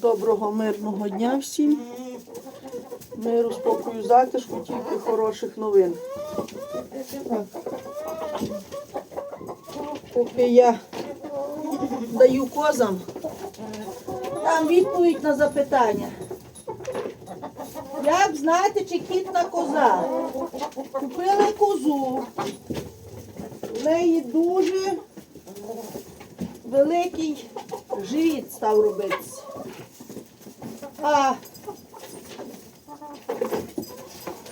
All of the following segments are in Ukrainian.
Доброго мирного дня всім. Миру, спокою, затишку, тільки хороших новин. Поки я даю козам, там відповідь на запитання. Як знати, чи кітна коза? Купили козу. В неї дуже великий живіт став робитися. А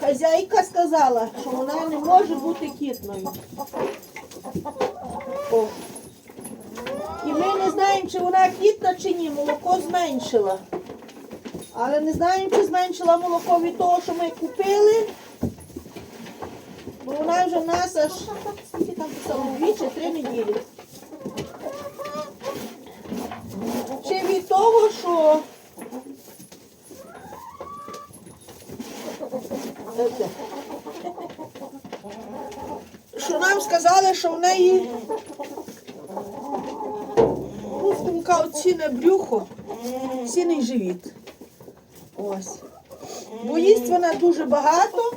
хазяйка сказала, що вона не може бути кітною. О. І ми не знаємо, чи вона кітна чи ні, молоко зменшила. Але не знаємо, чи зменшила молоко від того, що ми купили. Бо вона вже в нас аж скільки там писало, дві чи три неділі. Чи від того, що Це. що нам сказали, що в неї Рустумка оціне брюхо, сіний живіт. Ось. Бо їсть вона дуже багато.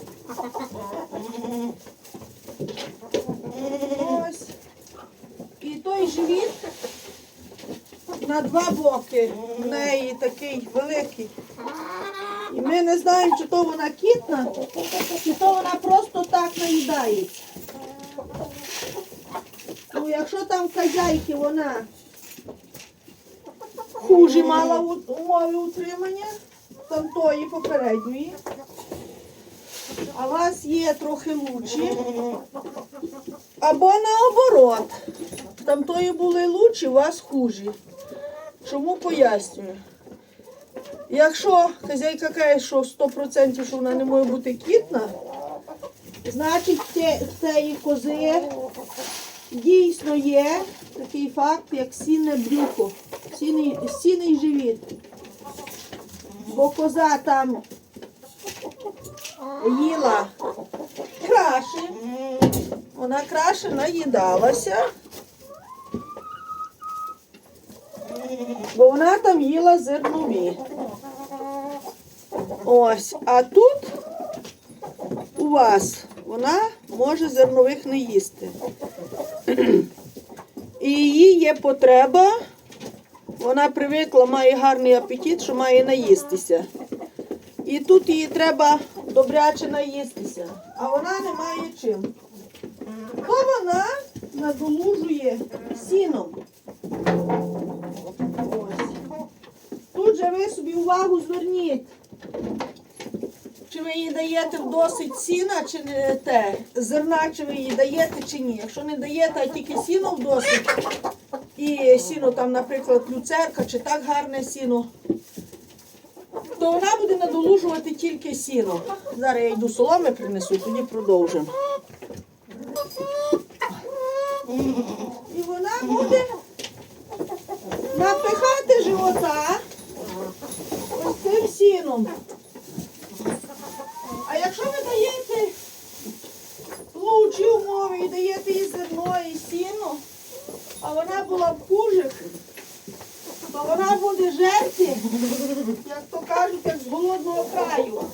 Ось. І той живіт на два боки в неї такий великий. І ми не знаємо, чи то вона кітна, чи то вона просто так наїдається. Якщо там хазяйки вона хуже мала умови утримання, там тої попередньої, а у вас є трохи лучші, або наоборот, там тої були лучші, у вас хужі. Чому пояснюю? Якщо хазяйка каже, що 100% що вона не може бути кітна, значить цієї кози дійсно є такий факт, як сінне брюхо, сіний, сіний живіт. Бо коза там їла краще, вона краще наїдалася. Бо вона там їла зернові. Ось, а тут у вас вона може зернових не їсти. І її є потреба, вона привикла, має гарний апетит, що має наїстися. І тут їй треба добряче наїстися, а вона не має чим. То вона надолужує сіном. Ось. Тут же ви собі увагу зверніть. Чи ви їй даєте в досить сіна, чи не те, зерна, чи ви їй даєте, чи ні. Якщо не даєте, а тільки сіно в досить, і сіно там, наприклад, люцерка, чи так гарне сіно, то вона буде надолужувати тільки сіно. Зараз я йду соломи принесу, тоді продовжимо. І вона буде напихати живота ось цим сіном. А якщо ви даєте лучші умови і даєте їй зерно і сіно, а вона була в хужих, то вона буде жерти, як то кажуть, як з голодного.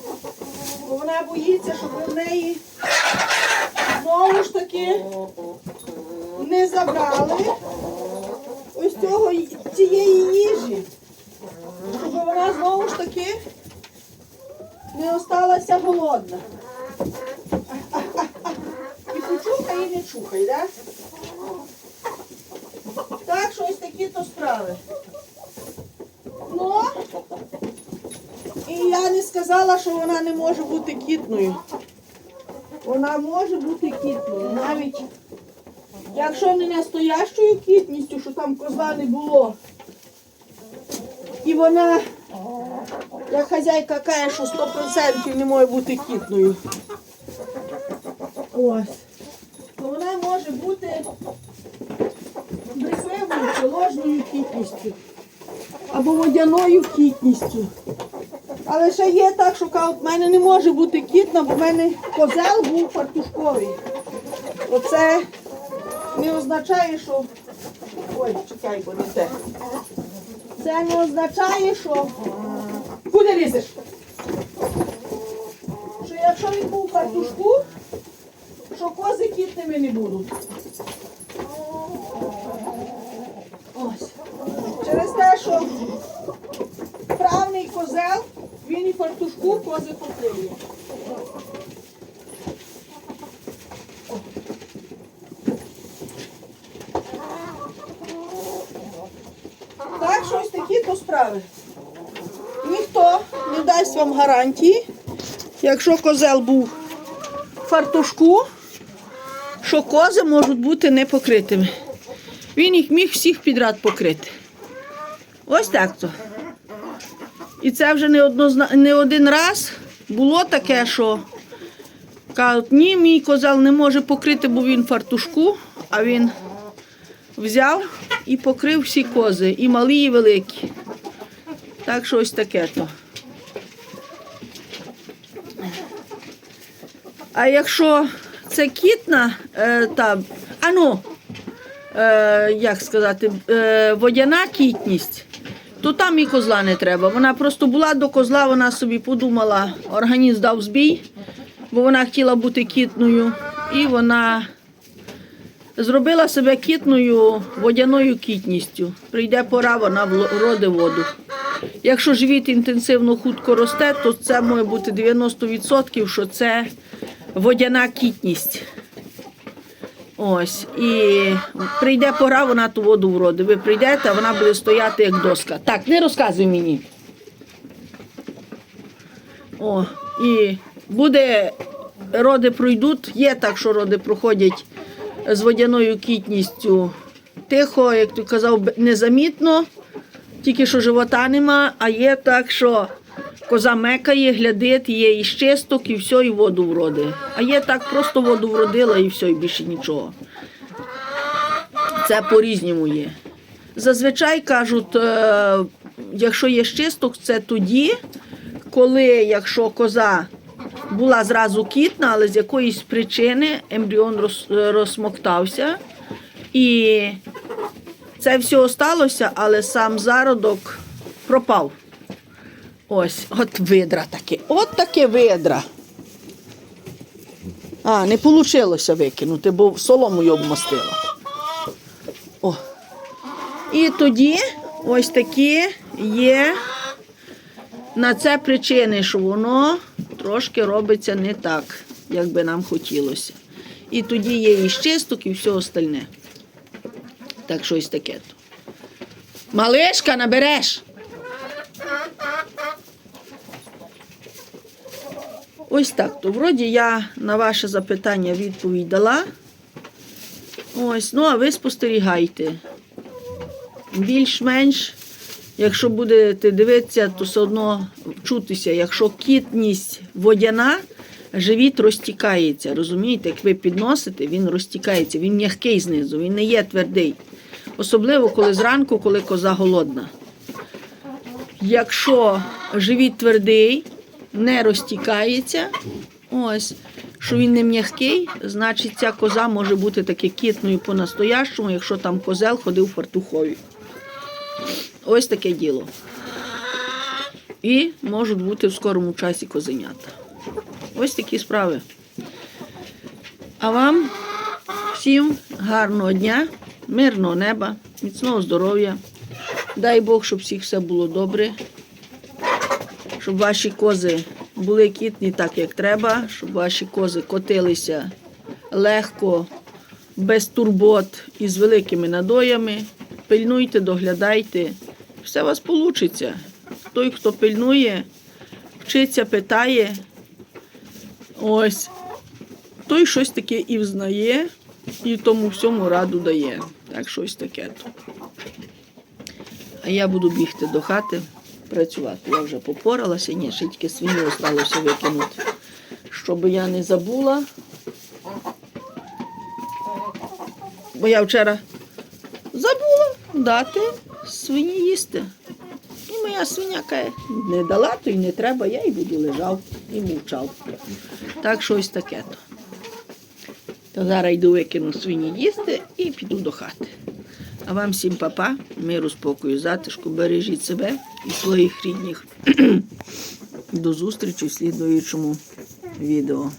Бо вона боїться, щоб в неї знову ж таки не забрали ось цього цієї їжі, щоб вона знову ж таки не осталася голодна. І почухай, і не чухай, да? Так, що ось такі то справи. Ну, і я не сказала, що вона не може бути кітною. Вона може бути кітною. Навіть якщо не настоящою кітністю, що там козла не було. І вона як хазяйка каже, що 100% не може бути кітною. Ось. То вона може бути брехливою чи ложною кітністю. Або водяною кітністю. Але ще є так, що кажуть, в мене не може бути кітна, бо в мене козел був фартушковий. Оце не означає, що... Ой, чекай, бо не те. це не означає, що. Куди лізеш? Що якщо він був в картушку, що кози кітними не будуть. Ось. Через те, що правний козел, він і фартушку кози покриє. Так, щось такі то справи. Ніхто не дасть вам гарантії, якщо козел був в фартушку, що кози можуть бути не покритими. Він їх міг всіх підряд покрити. Ось так то. І це вже не, однозна... не один раз було таке, що кажуть, ні, мій козел не може покрити, бо він фартушку, а він взяв і покрив всі кози, і малі, і великі. Так що ось таке то. А якщо це кітна, е, та, а ну, е, як сказати, е, водяна кітність, то там і козла не треба. Вона просто була до козла, вона собі подумала, організм дав збій, бо вона хотіла бути кітною, і вона зробила себе кітною водяною кітністю. Прийде пора, вона вроде воду. Якщо живіт інтенсивно хутко росте, то це може бути 90%, що це водяна кітність. Ось. І прийде пора, вона ту воду вродить. Ви прийдете, вона буде стояти як доска. Так, не розказуй мені. О, і буде, роди пройдуть. Є так, що роди проходять з водяною кітністю тихо, як ти казав, незамітно, тільки що живота нема, а є так, що коза мекає, глядить, є і щисток, і все, і воду вроди. А є так, просто воду вродила і все, і більше нічого. Це по-різному є. Зазвичай кажуть, е, якщо є щисток, це тоді, коли якщо коза була зразу кітна, але з якоїсь причини ембріон роз- розсмоктався. І це все осталося, але сам зародок пропав. Ось, от видра таке. От таке видра. А, не вийшло викинути, бо соломою обмастила. О. І тоді ось такі є на це причини, що воно трошки робиться не так, як би нам хотілося. І тоді є і щисток, і все остальне. Так що ось таке. Малишка, набереш. Ось так. То вроді я на ваше запитання відповідь дала. Ось, ну а ви спостерігайте. Більш-менш, якщо будете дивитися, то все одно чутися, якщо кітність водяна, живіт розтікається. Розумієте, як ви підносите, він розтікається, він м'який знизу, він не є твердий. Особливо, коли зранку, коли коза голодна. Якщо живіт твердий, не розтікається, ось, що він не м'який, значить ця коза може бути таки кітною по-настоящому, якщо там козел ходив фартухові. Ось таке діло. І можуть бути в скорому часі козенята. Ось такі справи. А вам всім гарного дня, мирного неба, міцного здоров'я. Дай Бог, щоб всіх все було добре, щоб ваші кози були кітні так, як треба, щоб ваші кози котилися легко, без турбот і з великими надоями. Пильнуйте, доглядайте, все у вас вийде. Той, хто пильнує, вчиться, питає, ось, той щось таке і взнає, і тому всьому раду дає. Так, щось таке. А я буду бігти до хати працювати. Я вже попоралася, ні, ще тільки свиню залишилося викинути. Щоб я не забула. Бо я вчора забула дати свині їсти. І моя свиня каже, не дала, то й не треба, я й буду лежав і мовчав. Так що ось таке то. То зараз йду викину свині їсти і піду до хати. А вам всім папа, миру, спокою, затишку, бережіть себе і своїх рідних. До зустрічі в слідуючому відео.